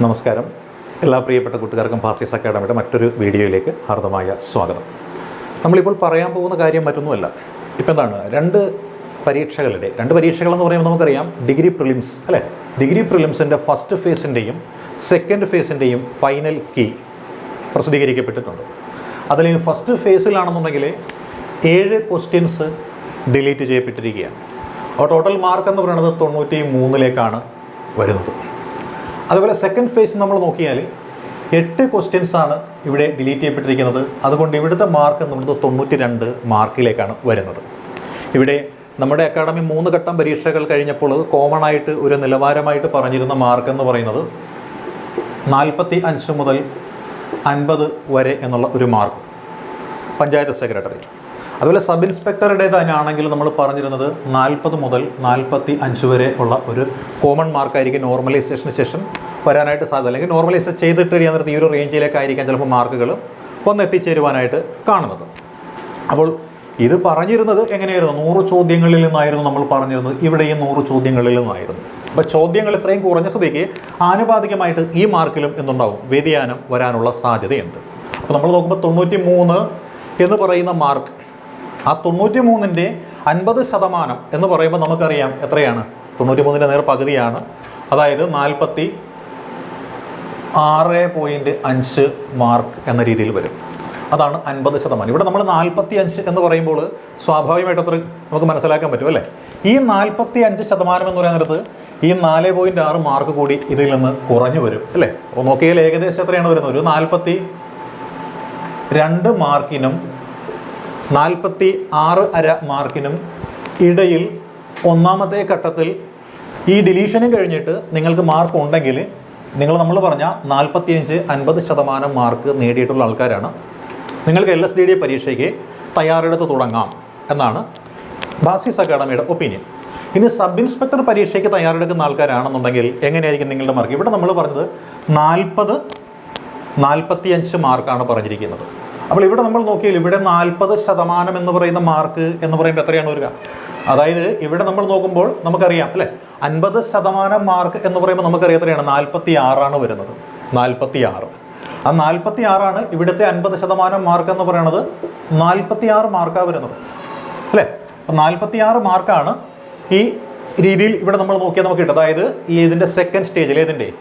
നമസ്കാരം. എല്ലാ പ്രിയപ്പെട്ട കൂട്ടുകാർക്കും ഫാസിസ് അക്കാഡമിയുടെ മറ്റൊരു വീഡിയോയിലേക്ക് ഹാർദമായ സ്വാഗതം. നമ്മളിപ്പോൾ പറയാൻ പോകുന്ന കാര്യം മറ്റൊന്നുമല്ല. ഇപ്പം എന്താണ്? രണ്ട് പരീക്ഷകളുടെ രണ്ട് പരീക്ഷകളെന്ന് പറയുമ്പോൾ നമുക്കറിയാം ഡിഗ്രി പ്രിലിംസ് അല്ലേ? ഡിഗ്രി പ്രിലിംസിന്റെ ഫസ്റ്റ് ഫേസിന്റെയും സെക്കൻഡ് ഫേസിന്റെയും ഫൈനൽ കീ പ്രസിദ്ധീകരിക്കപ്പെട്ടിട്ടുണ്ട്. അതിൽ ഫസ്റ്റ് ഫേസിലാണെന്നുണ്ടെങ്കിൽ ഏഴ് ക്വസ്റ്റ്യൻസ് ഡിലീറ്റ് ചെയ്യപ്പെട്ടിരിക്കുകയാണ്. അപ്പോൾ ടോട്ടൽ മാർക്ക് എന്ന് പറയുന്നത് തൊണ്ണൂറ്റി മൂന്നിലേക്കാണ് വരുന്നത്. അതുപോലെ സെക്കൻഡ് ഫേസ് നമ്മൾ നോക്കിയാൽ എട്ട് ക്വസ്റ്റ്യൻസ് ആണ് ഇവിടെ ഡിലീറ്റ് ചെയ്യപ്പെട്ടിരിക്കുന്നത്. അതുകൊണ്ട് ഇവിടുത്തെ മാർക്ക് എന്ന് പറയുന്നത് തൊണ്ണൂറ്റി രണ്ട് മാർക്കിലേക്കാണ് വരുന്നത്. ഇവിടെ നമ്മുടെ അക്കാഡമി മൂന്ന് ഘട്ടം പരീക്ഷകൾ കഴിഞ്ഞപ്പോൾ കോമൺ ആയിട്ട് ഒരു നിലവാരമായിട്ട് പറഞ്ഞിരുന്ന മാർക്ക് എന്ന് പറയുന്നത് നാൽപ്പത്തി അഞ്ച് മുതൽ അൻപത് വരെ എന്നുള്ള ഒരു മാർക്ക് പഞ്ചായത്ത് സെക്രട്ടറി അതുപോലെ സബ് ഇൻസ്പെക്ടറുടെ തന്നെയാണെങ്കിൽ നമ്മൾ പറഞ്ഞിരുന്നത് നാൽപ്പത് മുതൽ നാൽപ്പത്തി അഞ്ച് വരെ ഉള്ള ഒരു കോമൺ മാർക്കായിരിക്കും നോർമലൈസേഷന് ശേഷം വരാനായിട്ട് സാധ്യത. അല്ലെങ്കിൽ നോർമലൈസ് ചെയ്തിട്ട് കഴിയാൻ ഈ ഒരു റേഞ്ചിലേക്കായിരിക്കാം ചിലപ്പോൾ മാർക്കുകൾ ഒന്ന് എത്തിച്ചേരുവാനായിട്ട് കാണുന്നത്. അപ്പോൾ ഇത് പറഞ്ഞിരുന്നത് എങ്ങനെയായിരുന്നു? നൂറ് ചോദ്യങ്ങളിൽ നിന്നായിരുന്നു നമ്മൾ പറഞ്ഞിരുന്നത്. ഇവിടെയും നൂറ് ചോദ്യങ്ങളിൽ നിന്നായിരുന്നു. അപ്പോൾ ചോദ്യങ്ങൾ ഇത്രയും കുറഞ്ഞ സ്ഥിതിക്ക് ആനുപാതികമായിട്ട് ഈ മാർക്കിലും എന്തുണ്ടാവും? വ്യതിയാനം വരാനുള്ള സാധ്യതയുണ്ട്. അപ്പോൾ നമ്മൾ നോക്കുമ്പോൾ തൊണ്ണൂറ്റി മൂന്ന് എന്ന് പറയുന്ന മാർക്ക് ആ തൊണ്ണൂറ്റി മൂന്നിന്റെ അൻപത് ശതമാനം എന്ന് പറയുമ്പോൾ നമുക്കറിയാം എത്രയാണ്? തൊണ്ണൂറ്റി മൂന്നിന്റെ നേർ പകുതിയാണ്. അതായത് നാൽപ്പത്തി ആറ് പോയിന്റ് അഞ്ച് മാർക്ക് എന്ന രീതിയിൽ വരും. അതാണ് അൻപത് ശതമാനം. ഇവിടെ നമ്മൾ നാൽപ്പത്തി അഞ്ച് എന്ന് പറയുമ്പോൾ സ്വാഭാവികമായിട്ട് അത്ര നമുക്ക് മനസ്സിലാക്കാൻ പറ്റും അല്ലേ? ഈ നാൽപ്പത്തി അഞ്ച് ശതമാനം എന്ന് പറയുന്നത് ഈ നാല് പോയിന്റ് ആറ് മാർക്ക് കൂടി ഇതിൽ നിന്ന് കുറഞ്ഞു വരും അല്ലേ? അപ്പോൾ നോക്കിയാൽ ഏകദേശം എത്രയാണ് വരുന്നത്? ഒരു നാൽപ്പത്തി രണ്ട് മാർക്കിനും നാൽപ്പത്തി ആറ് അര മാർക്കിനും ഇടയിൽ ഒന്നാമത്തെ ഘട്ടത്തിൽ ഈ ഡിലീഷനും കഴിഞ്ഞിട്ട് നിങ്ങൾക്ക് മാർക്ക് ഉണ്ടെങ്കിൽ നിങ്ങൾ നമ്മൾ പറഞ്ഞ നാൽപ്പത്തിയഞ്ച് അൻപത് ശതമാനം മാർക്ക് നേടിയിട്ടുള്ള ആൾക്കാരാണ്. നിങ്ങൾക്ക് എൽ എസ് ഡി ഡി പരീക്ഷയ്ക്ക് തയ്യാറെടുത്ത് തുടങ്ങാം എന്നാണ് ബാസിസ് അക്കാഡമിയുടെ ഒപ്പീനിയൻ. ഇനി സബ് ഇൻസ്പെക്ടർ പരീക്ഷയ്ക്ക് തയ്യാറെടുക്കുന്ന ആൾക്കാരാണെന്നുണ്ടെങ്കിൽ എങ്ങനെയായിരിക്കും നിങ്ങളുടെ മാർക്ക്? ഇവിടെ നമ്മൾ പറഞ്ഞത് നാൽപ്പത് നാൽപ്പത്തിയഞ്ച് മാർക്കാണ് പറഞ്ഞിരിക്കുന്നത്. അപ്പോൾ ഇവിടെ നമ്മൾ നോക്കിയാൽ ഇവിടെ നാൽപ്പത് ശതമാനം എന്ന് പറയുന്ന മാർക്ക് എന്ന് പറയുമ്പോൾ എത്രയാണ് വരിക? അതായത് ഇവിടെ നമ്മൾ നോക്കുമ്പോൾ നമുക്കറിയാം അല്ലേ? അൻപത് ശതമാനം മാർക്ക് എന്ന് പറയുമ്പോൾ നമുക്കറിയാം എത്രയാണ്? നാൽപ്പത്തി ആറാണ് വരുന്നത്. നാൽപ്പത്തി ആറ് ആ നാൽപ്പത്തി ആറാണ് ഇവിടുത്തെ അൻപത് ശതമാനം മാർക്ക് എന്ന് പറയുന്നത് നാൽപ്പത്തി ആറ് മാർക്കാണ് വരുന്നത്. അല്ലേ? അപ്പം നാൽപ്പത്തി ആറ് മാർക്കാണ് ഈ രീതിയിൽ ഇവിടെ നമ്മൾ നോക്കിയാൽ നമുക്ക് കിട്ടും. അതായത് ഈ ഇതിന്റെ സെക്കൻഡ് സ്റ്റേജിൽ ഏതിന്റെ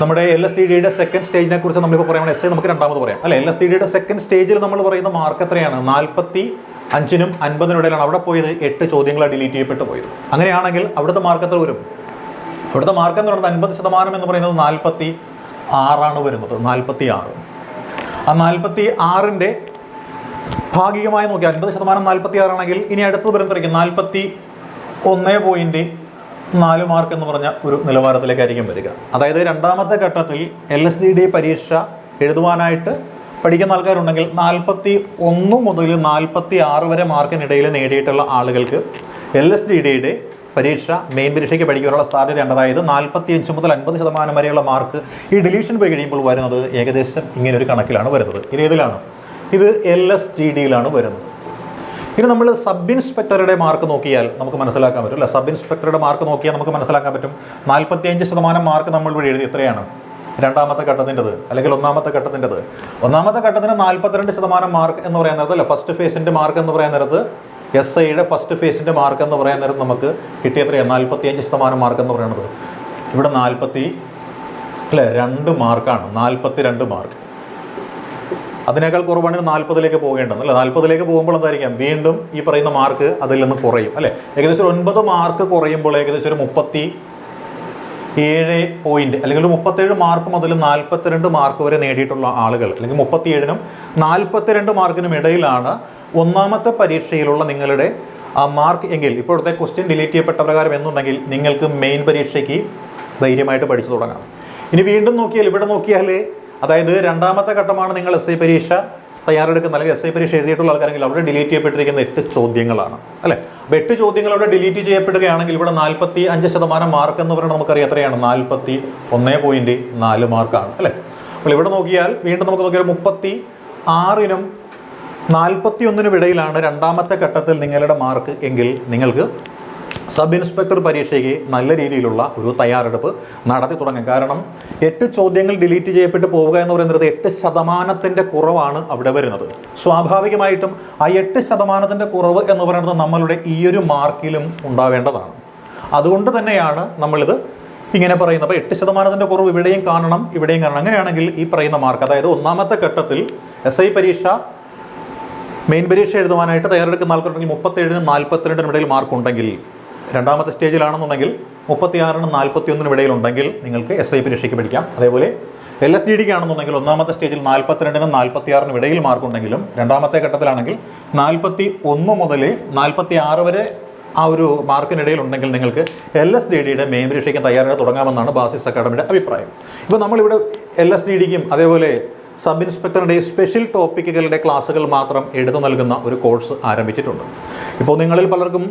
നമ്മുടെ എൽ എസ് ഡി ഡിയുടെ സെക്കൻഡ് സ്റ്റേജിനെ കുറിച്ച് നമ്മളിപ്പോൾ പറയുമ്പോൾ എസ് നമുക്ക് രണ്ടാമത് പറയാം. അല്ലെ? എൽ എസ് ഡി ഡിയുടെ സെക്കൻഡ് സ്റ്റേജിൽ നമ്മൾ പറയുന്ന മാർക്ക് എത്രയാണ്? നാൽപ്പത്തി അഞ്ചിനും അൻപതിനും ഇടയിലാണ് അവിടെ പോയത്. എട്ട് ചോദ്യങ്ങൾ ഡിലീറ്റ് ചെയ്യപ്പെട്ട് പോയത്. അങ്ങനെയാണെങ്കിൽ അവിടുത്തെ മാർക്ക് എത്ര വരും? അവിടുത്തെ മാർക്ക് എന്ന് പറയുന്നത് അൻപത് ശതമാനം എന്ന് പറയുന്നത് നാൽപ്പത്തി ആറാണ് വരുന്നത്. നാൽപ്പത്തി ആറ് ആ നാൽപ്പത്തി ആറിന്റെ ഭാഗികമായി നോക്കി അൻപത് ശതമാനം നാൽപ്പത്തി ആറാണെങ്കിൽ ഇനി അടുത്തത് വരുന്നതായിരിക്കും. നാൽപ്പത്തി ഒന്ന് പോയിന്റ് നാല് മാർക്ക് എന്ന് പറഞ്ഞ ഒരു നിലവാരത്തിലേക്കായിരിക്കും വരിക. അതായത് രണ്ടാമത്തെ ഘട്ടത്തിൽ എൽ എസ് ഡി ഡി പരീക്ഷ എഴുതുവാനായിട്ട് പഠിക്കുന്ന ആൾക്കാരുണ്ടെങ്കിൽ നാൽപ്പത്തി ഒന്ന് മുതൽ നാൽപ്പത്തി ആറ് വരെ മാർക്കിനിടയിൽ നേടിയിട്ടുള്ള ആളുകൾക്ക് എൽ എസ് ഡി ഡിയുടെ പരീക്ഷ മെയിൻ പരീക്ഷയ്ക്ക് പഠിക്കാനുള്ള സാധ്യതയുണ്ട്. അതായത് നാൽപ്പത്തി അഞ്ച് മുതൽ അൻപത് ശതമാനം വരെയുള്ള മാർക്ക് ഈ ഡിലീഷൻ പോയി കഴിയുമ്പോൾ വരുന്നത് ഏകദേശം ഇങ്ങനെ ഒരു കണക്കിലാണ് വരുന്നത്. ഇത് ഏതിലാണ്? ഇത് എൽ എസ് ജി ഡിയിലാണ് വരുന്നത്. ഇനി നമ്മൾ സബ് ഇൻസ്പെക്ടറുടെ മാർക്ക് നോക്കിയാൽ നമുക്ക് മനസ്സിലാക്കാൻ പറ്റും അല്ലേ? സബ് ഇൻസ്പെക്ടറുടെ മാർക്ക് നോക്കിയാൽ നമുക്ക് മനസ്സിലാക്കാൻ പറ്റും നാൽപ്പത്തിയഞ്ച് ശതമാനം മാർക്ക് നമ്മൾ ഇവിടെ എഴുതി എത്രയാണ്? രണ്ടാമത്തെ ഘട്ടത്തിന്റെത് അല്ലെങ്കിൽ ഒന്നാമത്തെ ഘട്ടത്തിന്റെത്. ഒന്നാമത്തെ ഘട്ടത്തിന് നാൽപ്പത്തിരണ്ട് ശതമാനം മാർക്ക് എന്ന് പറയാൻ നേരത്ത് അല്ല? ഫസ്റ്റ് ഫേസിന്റെ മാർക്ക് എന്ന് പറയാൻ നേരത്ത് എസ് ഐയുടെ ഫസ്റ്റ് ഫേസിന്റെ മാർക്ക് എന്ന് പറയാൻ നേരത്ത് നമുക്ക് കിട്ടിയ എത്രയാണ്? നാൽപ്പത്തിയഞ്ച് ശതമാനം മാർക്ക് എന്ന് പറയുന്നത്. ഇവിടെ നാൽപ്പത്തി അല്ലേ? രണ്ട് മാർക്കാണ് നാൽപ്പത്തി രണ്ട് മാർക്ക്. അതിനേക്കാൾ കുറവാണെങ്കിൽ നാൽപ്പതിലേക്ക് പോകേണ്ടത് അല്ലേ? നാൽപ്പതിലേക്ക് പോകുമ്പോൾ എന്തായിരിക്കാം? വീണ്ടും ഈ പറയുന്ന മാർക്ക് അതിൽ നിന്ന് കുറയും അല്ലേ? ഏകദേശം ഒരു ഒൻപത് മാർക്ക് കുറയുമ്പോൾ ഏകദേശം ഒരു മുപ്പത്തി ഏഴ് പോയിന്റ് അല്ലെങ്കിൽ ഒരു മുപ്പത്തേഴ് മാർക്ക് മുതൽ നാൽപ്പത്തിരണ്ട് മാർക്ക് വരെ നേടിയിട്ടുള്ള ആളുകൾ. അല്ലെങ്കിൽ മുപ്പത്തിയേഴിനും നാൽപ്പത്തിരണ്ട് മാർക്കിനും ഇടയിലാണ് ഒന്നാമത്തെ പരീക്ഷയിലുള്ള നിങ്ങളുടെ ആ മാർക്ക് എങ്കിൽ ഇപ്പോഴത്തെ ക്വസ്റ്റ്യൻ ഡിലീറ്റ് ചെയ്യപ്പെട്ട പ്രകാരം എന്നുണ്ടെങ്കിൽ നിങ്ങൾക്ക് മെയിൻ പരീക്ഷയ്ക്ക് ധൈര്യമായിട്ട് പഠിച്ചു തുടങ്ങാം. ഇനി വീണ്ടും നോക്കിയാൽ ഇവിടെ നോക്കിയാൽ അതായത് രണ്ടാമത്തെ ഘട്ടമാണ് നിങ്ങൾ എസ് ഐ പരീക്ഷ തയ്യാറെടുക്കുന്ന അല്ലെങ്കിൽ എസ് ഐ പരീക്ഷ എഴുതിയിട്ടുള്ള ആൾക്കാരെങ്കിൽ അവിടെ ഡിലീറ്റ് ചെയ്യപ്പെട്ടിരിക്കുന്ന എട്ട് ചോദ്യങ്ങളാണ് അല്ലേ? അപ്പോൾ എട്ട് ചോദ്യങ്ങൾ അവിടെ ഡിലീറ്റ് ചെയ്യപ്പെടുകയാണെങ്കിൽ ഇവിടെ നാൽപ്പത്തി അഞ്ച് ശതമാനം മാർക്ക് എന്ന് പറയുന്നത് നമുക്കറിയാം എത്രയാണ്? നാൽപ്പത്തി ഒന്നേ പോയിന്റ് നാല് മാർക്കാണ് അല്ലേ? അപ്പോൾ ഇവിടെ നോക്കിയാൽ വീണ്ടും നമുക്ക് നോക്കിയാൽ മുപ്പത്തി ആറിനും നാൽപ്പത്തി ഒന്നിനും ഇടയിലാണ് രണ്ടാമത്തെ ഘട്ടത്തിൽ നിങ്ങളുടെ മാർക്ക് എങ്കിൽ നിങ്ങൾക്ക് സബ് ഇൻസ്പെക്ടർ പരീക്ഷയ്ക്ക് നല്ല രീതിയിലുള്ള ഒരു തയ്യാറെടുപ്പ് നടത്തി തുടങ്ങും. കാരണം എട്ട് ചോദ്യങ്ങൾ ഡിലീറ്റ് ചെയ്യപ്പെട്ട് പോവുക എന്ന് പറയുന്നത് എട്ട് ശതമാനത്തിന്റെ കുറവാണ് അവിടെ വരുന്നത്. സ്വാഭാവികമായിട്ടും ആ എട്ട് ശതമാനത്തിന്റെ കുറവ് എന്ന് പറയുന്നത് നമ്മളുടെ ഈ ഒരു മാർക്കിലും ഉണ്ടാവേണ്ടതാണ്. അതുകൊണ്ട് തന്നെയാണ് നമ്മളിത് ഇങ്ങനെ പറയുന്നത്. അപ്പോൾ എട്ട് ശതമാനത്തിന്റെ കുറവ് ഇവിടെയും കാണണം ഇവിടെയും കാണണം. അങ്ങനെയാണെങ്കിൽ ഈ പറയുന്ന മാർക്ക് അതായത് ഒന്നാമത്തെ ഘട്ടത്തിൽ എസ് ഐ പരീക്ഷ മെയിൻ പരീക്ഷ എഴുതുവാനായിട്ട് തയ്യാറെടുക്കുന്ന ആൾക്കുണ്ടെങ്കിൽ മുപ്പത്തേഴിനും നാൽപ്പത്തിരണ്ടിനും ഇടയിൽ മാർക്ക് ഉണ്ടെങ്കിൽ രണ്ടാമത്തെ സ്റ്റേജിലാണെന്നുണ്ടെങ്കിൽ മുപ്പത്തിയാറിനും നാൽപ്പത്തിയൊന്നിനും ഇടയിലുണ്ടെങ്കിൽ നിങ്ങൾക്ക് എസ് ഐ പരീക്ഷയ്ക്ക് പഠിക്കാം അതേപോലെ എൽ എസ് ഡി ഡിക്ക് ആണെന്നുണ്ടെങ്കിൽ ഒന്നാമത്തെ സ്റ്റേജിൽ നാൽപ്പത്തിരണ്ടിനും നാൽപ്പത്തിയാറിനും ഇടയിൽ മാർക്ക് ഉണ്ടെങ്കിലും രണ്ടാമത്തെ ഘട്ടത്തിലാണെങ്കിൽ നാൽപ്പത്തി ഒന്ന് മുതൽ നാൽപ്പത്തി ആറ് വരെ ആ ഒരു മാർക്കിനിടയിൽ ഉണ്ടെങ്കിൽ നിങ്ങൾക്ക് എൽ എസ് ഡി ഡിയുടെ മെയിൻ പരീക്ഷയ്ക്ക് തയ്യാറെടുപ്പ് തുടങ്ങാമെന്നാണ് ബാസിസ് അക്കാഡമിയുടെ അഭിപ്രായം. ഇപ്പോൾ നമ്മളിവിടെ എൽ എസ് ഡി ഡിക്കും അതേപോലെ സബ് ഇൻസ്പെക്ടറുടെ സ്പെഷ്യൽ ടോപ്പിക്കുകളുടെ ക്ലാസ്സുകൾ മാത്രം എടുത്തു നൽകുന്ന ഒരു കോഴ്സ് ആരംഭിച്ചിട്ടുണ്ട്. ഇപ്പോൾ നിങ്ങളിൽ പലർക്കും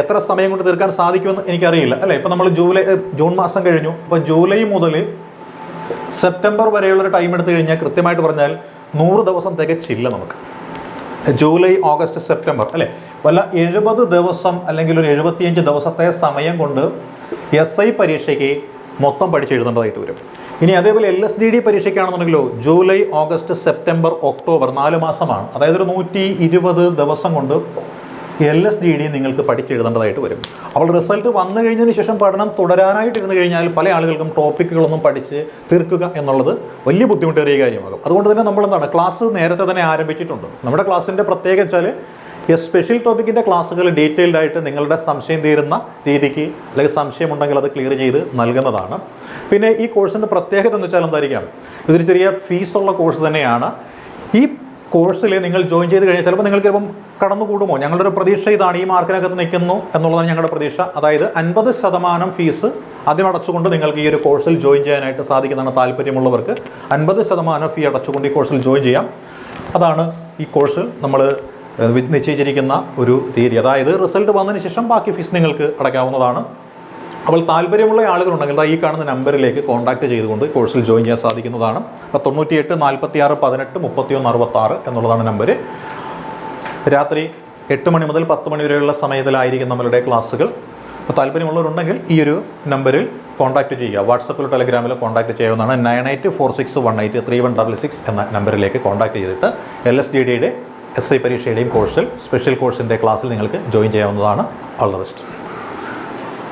എത്ര സമയം കൊണ്ട് തീർക്കാൻ സാധിക്കുമെന്ന് എനിക്കറിയില്ല. അല്ലേ? ഇപ്പോൾ നമ്മൾ ജൂലൈ ജൂൺ മാസം കഴിഞ്ഞു. അപ്പോൾ ജൂലൈ മുതൽ സെപ്റ്റംബർ വരെയുള്ളൊരു ടൈം എടുത്തു കഴിഞ്ഞാൽ കൃത്യമായിട്ട് പറഞ്ഞാൽ നൂറ് ദിവസം തികച്ചില്ല നമുക്ക്. ജൂലൈ ഓഗസ്റ്റ് സെപ്റ്റംബർ അല്ലേ? വല്ല എഴുപത് ദിവസം അല്ലെങ്കിൽ ഒരു എഴുപത്തിയഞ്ച് ദിവസത്തെ സമയം കൊണ്ട് എസ് ഐ പരീക്ഷയ്ക്ക് മൊത്തം പഠിച്ചെഴുതേണ്ടതായിട്ട് വരും. ഇനി അതേപോലെ എൽ എസ് ഡി ഡി പരീക്ഷയ്ക്കാണെന്നുണ്ടെങ്കിലോ ജൂലൈ ഓഗസ്റ്റ് സെപ്റ്റംബർ ഒക്ടോബർ നാല് മാസമാണ്. അതായത് ഒരു നൂറ്റി ഇരുപത് ദിവസം കൊണ്ട് എൽ എസ് ഡി ഡി നിങ്ങൾക്ക് പഠിച്ചെഴുതേണ്ടതായിട്ട് വരും. അപ്പോൾ റിസൾട്ട് വന്നു കഴിഞ്ഞതിന് ശേഷം പഠനം തുടരാനായിട്ട് ഇരുന്ന് കഴിഞ്ഞാൽ പല ആളുകൾക്കും ടോപ്പിക്കുകളൊന്നും പഠിച്ച് തീർക്കുക എന്നുള്ളത് വലിയ ബുദ്ധിമുട്ടേറിയ കാര്യമാകും. അതുകൊണ്ട് തന്നെ നമ്മൾ എന്താണ് ക്ലാസ് നേരത്തെ തന്നെ ആരംഭിച്ചിട്ടുണ്ട്. നമ്മുടെ ക്ലാസ്സിന്റെ പ്രത്യേകം വെച്ചാൽ ഈ സ്പെഷ്യൽ ടോപ്പിക്കിന്റെ ക്ലാസ്സുകൾ ഡീറ്റെയിൽഡ് ആയിട്ട് നിങ്ങളുടെ സംശയം തീരുന്ന രീതിക്ക് അല്ലെങ്കിൽ സംശയമുണ്ടെങ്കിൽ അത് ക്ലിയർ ചെയ്ത് നൽകുന്നതാണ്. പിന്നെ ഈ കോഴ്സിന്റെ പ്രത്യേകത എന്ന് വെച്ചാൽ എന്തായിരിക്കാം? ഇതൊരു ചെറിയ ഫീസുള്ള കോഴ്സ് തന്നെയാണ്. ഈ കോഴ്സിൽ നിങ്ങൾ ജോയിൻ ചെയ്ത് കഴിഞ്ഞാൽ ചിലപ്പോൾ നിങ്ങൾക്ക് ചിലപ്പം കടന്നുകൂടുമോ? ഞങ്ങളുടെ ഒരു പ്രതീക്ഷ ഇതാണ്. ഈ മാർക്കിനകത്ത് നിൽക്കുന്നു എന്നുള്ളതാണ് ഞങ്ങളുടെ പ്രതീക്ഷ. അതായത് അൻപത് ശതമാനം ഫീസ് ആദ്യം അടച്ചുകൊണ്ട് നിങ്ങൾക്ക് ഈ ഒരു കോഴ്സിൽ ജോയിൻ ചെയ്യാനായിട്ട് സാധിക്കുന്നതാണ് താല്പര്യമുള്ളവർക്ക്. അൻപത് ശതമാനം ഫീ അടച്ചുകൊണ്ട് ഈ കോഴ്സിൽ ജോയിൻ ചെയ്യാം. അതാണ് ഈ കോഴ്സ് നമ്മൾ നിശ്ചയിച്ചിരിക്കുന്ന ഒരു രീതി. അതായത് റിസൾട്ട് വന്നതിന് ശേഷം ബാക്കി ഫീസ് നിങ്ങൾക്ക് അടയ്ക്കാവുന്നതാണ്. അപ്പോൾ താല്പര്യമുള്ള ആളുകളുണ്ടെങ്കിൽ ഈ കാണുന്ന നമ്പറിലേക്ക് കോൺടാക്ട് ചെയ്തുകൊണ്ട് കോഴ്സിൽ ജോയിൻ ചെയ്യാൻ സാധിക്കുന്നതാണ്. തൊണ്ണൂറ്റിയെട്ട് നാൽപ്പത്തി ആറ് പതിനെട്ട് മുപ്പത്തിയൊന്ന് അറുപത്താറ് എന്നുള്ളതാണ് നമ്പർ രാത്രി എട്ട് മണി മുതൽ പത്ത് മണി വരെയുള്ള സമയത്തിലായിരിക്കും നമ്മളുടെ ക്ലാസ്സുകൾ. അപ്പോൾ താല്പര്യമുള്ളവരുണ്ടെങ്കിൽ ഈ ഒരു നമ്പറിൽ കോൺടാക്ട് ചെയ്യുക. വാട്സപ്പിലോ ടെലഗ്രാമിലോ കോൺടാക്ട് ചെയ്യാവുന്നതാണ്. Nine eight four six one eight three one double six എന്ന നമ്പറിലേക്ക് കോൺടാക്ട് ചെയ്തിട്ട് എൽ എസ് ഡി ഡിയുടെ എസ് ഐ പരീക്ഷയുടെയും കോഴ്സിൽ സ്പെഷ്യൽ കോഴ്സിന്റെ ക്ലാസ്സിൽ നിങ്ങൾക്ക് ജോയിൻ ചെയ്യാവുന്നതാണ് ഓൾ ദ ബെസ്റ്റ്